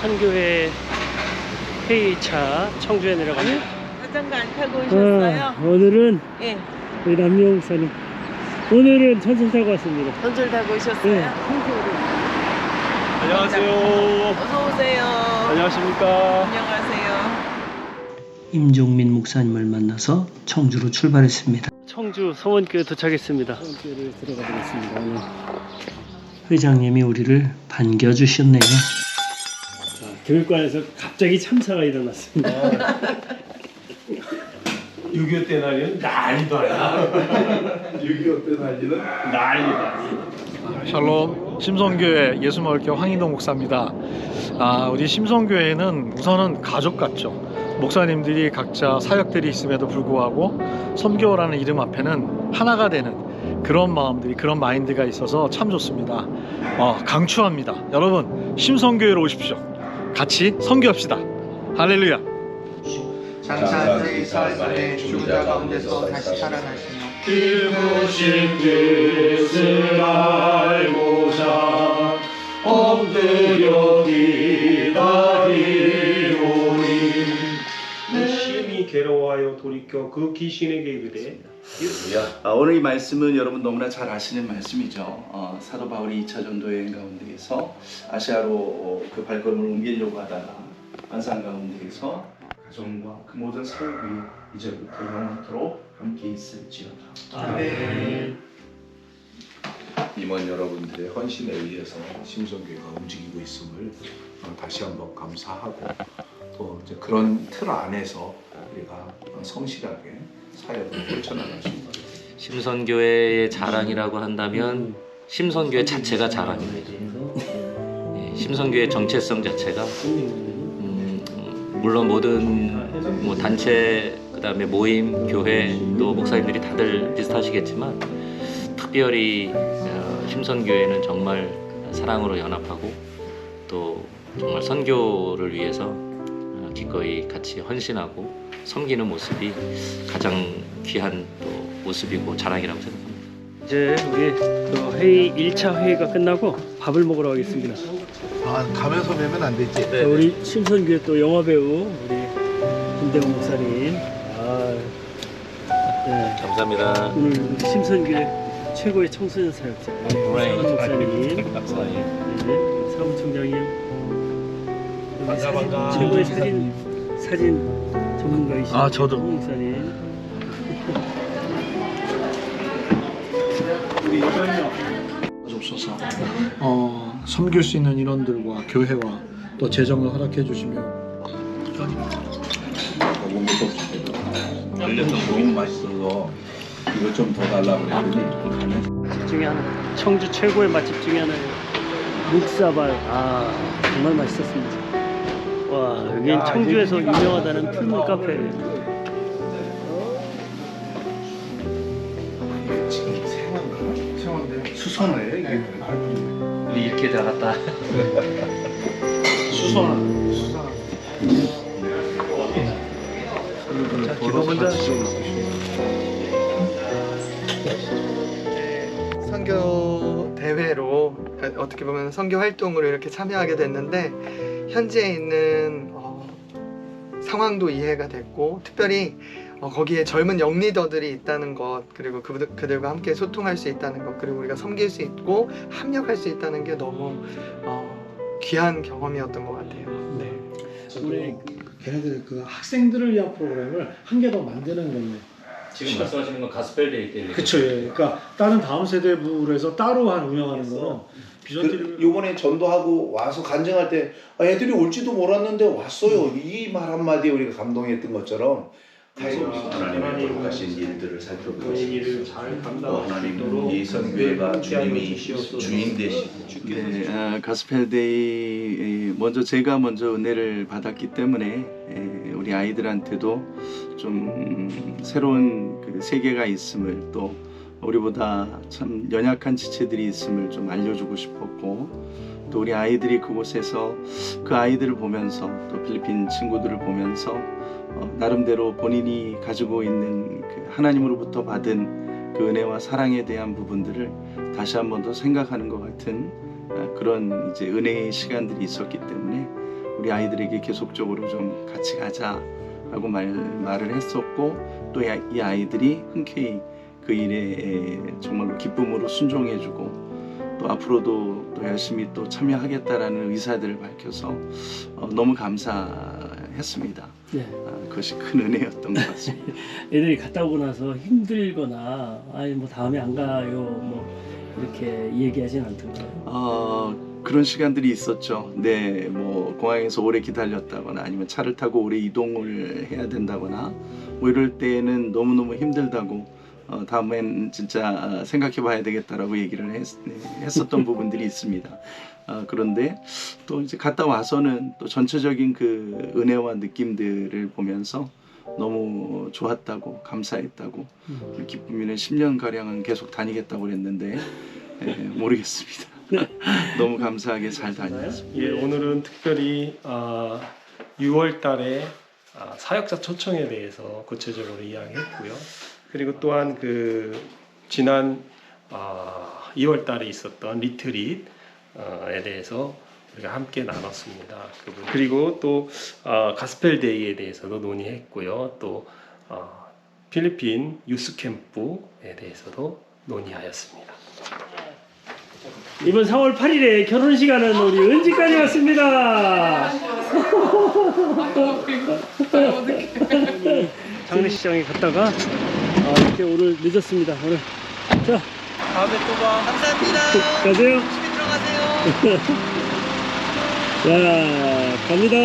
선교회 회의차 청주에 내려갑니다. 자전거 안 타고 오셨어요? 아, 오늘은 예. 우리 남명 목사님 오늘은 천선 타고 왔습니다. 전철 타고 오셨어요? 네. 안녕하세요. 어서 오세요. 안녕하십니까. 안녕하세요. 임종민 목사님을 만나서 청주로 출발했습니다. 청주 서원교회 도착했습니다. 서원교회를 들어가 보겠습니다. 회장님이 우리를 반겨주셨네요. 자, 교육관에서 갑자기 참사가 일어났습니다. 6.25때 날이는 난리도 아니야. 6.25때 난리는 난리다. 샬롬 심성교회 예수마을교 황인동 목사입니다. 아, 우리 심성교회는 우선은 가족 같죠. 목사님들이 각자 사역들이 있음에도 불구하고 섬교라는 이름 앞에는 하나가 되는 그런 마음들이 그런 마인드가 있어서 참 좋습니다. 어, 강추합니다. 여러분 심성교회로 오십시오. 같이 선교합시다. 할렐루야. 장사의 주자 가운데서 다시 살아나시며 기쁘신 뜻을 알고자 돌이켜 그 귀신에게 이르되 아, 오늘 이 말씀은 여러분 너무나 잘 아시는 말씀이죠. 어, 사도 바울이 2차 전도 여행 가운데에서 아시아로 어, 그 발걸음을 옮기려고 하다가 환상 가운데에서 가정과 그 모든 사역이 이제부터 영원토록 함께 있을지어다. 아멘. 임원 여러분들의 헌신에 의해서 심성교회가 움직이고 있음을 어, 다시 한번 감사하고 또 이제 그런 틀 안에서 우리가 성실하게 사역을 펼쳐나갈 수 있도록 심선교회의 자랑이라고 한다면 심선교회 자체가 자랑입니다. 예, 심선교회 정체성 자체가 음, 물론 모든 뭐 단체 그다음에 모임 교회 또 목사님들이 다들 비슷하시겠지만 특별히 어, 심선교회는 정말 사랑으로 연합하고 또 정말 선교를 위해서 어, 기꺼이 같이 헌신하고 섬기는 모습이 가장 귀한 또 모습이고 자랑이라고 생각합니다. 이제 우리 또 회의 1차 회의가 끝나고 밥을 먹으러 가겠습니다. 아, 가면서 뵈면 안 되지. 자, 우리 심선교회 또 영화 배우 우리 김대웅 목사님. 아, 네. 감사합니다. 오늘 심선교회 최고의 청소년 사역자 브레인. 사원 목사님, 네, 사무총장님, 우리 사진, 최고의 사진 사진 전문가이신 아, 저도. 김 목사님. 주옵소서. 어, 섬길 수 있는 인원들과 교회와 또 재정을 허락해 주시며 먹은 것도 없이 걸렸던 너무 맛있어서 이거 좀 더 달라고 그랬더니 맛집 중에 하나, 청주 최고의 맛집 중에 하나예요. 묵사발. 아 정말 맛있었습니다. 와 여기는 청주에서 유명하다는 풀물 카페예요. 지금 생화인가? 생화인데 수선화예요 이게. 우리 이렇게 나갔다. 수선화. 수선. 자, 기도 먼저 하시죠. 선교 대회로 어떻게 보면 선교 활동으로 이렇게 참여하게 됐는데 현지에 있는 어, 상황도 이해가 됐고 특별히 어, 거기에 젊은 영리더들이 있다는 것 그리고 그들, 그들과 함께 소통할 수 있다는 것 그리고 우리가 섬길 수 있고 합력할 수 있다는 게 너무 어, 귀한 경험이었던 것 같아요. 네. 우리 걔네들 그 학생들을 위한 프로그램을 한 개 더 만드는 건데. 지금 말씀하시는 건 가스펠 데이 때. 그쵸, 예. 그러니까 다른 다음 세대부에서 따로 한 운영하는 거는 비전티를 그, 요번에 전도하고 와서 간증할 때 아, 애들이 올지도 몰랐는데 왔어요 이 말 한마디에 우리가 감동했던 것처럼 하나님의 거룩하신 일들을 살펴보고 잘 어, 하나님 이 선교회가 주님이 주인 되시고 네, 아, 가스펠데이 먼저 제가 먼저 은혜를 받았기 때문에 에, 우리 아이들한테도 좀 음, 새로운 그 세계가 있음을 또 우리보다 참 연약한 지체들이 있음을 좀 알려주고 싶었고 또 우리 아이들이 그곳에서 그 아이들을 보면서 또 필리핀 친구들을 보면서 어, 나름대로 본인이 가지고 있는 그 하나님으로부터 받은 그 은혜와 사랑에 대한 부분들을 다시 한 번 더 생각하는 것 같은 어, 그런 이제 은혜의 시간들이 있었기 때문에 우리 아이들에게 계속적으로 좀 같이 가자 라고 말, 말을 했었고 또 이 아이들이 흔쾌히 그 일에 정말로 기쁨으로 순종해주고 또 앞으로도 또 열심히 또 참여하겠다라는 의사들을 밝혀서 어, 너무 감사했습니다. 네. 아, 그것이 큰 은혜였던 것 같습니다. 애들이 갔다 오고 나서 힘들거나 아니 뭐 다음에 안 가요 뭐 이렇게 얘기하진 않던가요? 어, 그런 시간들이 있었죠. 네, 뭐 공항에서 오래 기다렸다거나 아니면 차를 타고 오래 이동을 해야 된다거나 뭐 이럴 때는 너무 너무 힘들다고 어, 다음엔 진짜 생각해 봐야 되겠다라고 얘기를 했, 했었던 부분들이 있습니다. 어, 그런데 또 이제 갔다 와서는 또 전체적인 그 은혜와 느낌들을 보면서 너무 좋았다고 감사했다고 음. 기쁨이는 10년 가량은 계속 다니겠다고 그랬는데 예, 모르겠습니다. 너무 감사하게 잘 다녔습니다. 예, 오늘은 특별히 아, 6월 달에 아, 사역자 초청에 대해서 구체적으로 이야기했고요. 그리고 또한 그 지난 아, 2월 달에 있었던 리트릿에 대해서 우리가 함께 나눴습니다. 그. 그리고 또 아, 가스펠 데이에 대해서도 논의했고요. 또 아, 필리핀 유스 캠프에 대해서도 논의하였습니다. 이번 4월 8일에 결혼식 하는 우리 은지까지 왔습니다. 장례식장에 갔다가 아, 이렇게 오늘 늦었습니다. 오늘 자 다음에 또 봐. 감사합니다. 가세요. 조심히 들어가세요. 자 갑니다.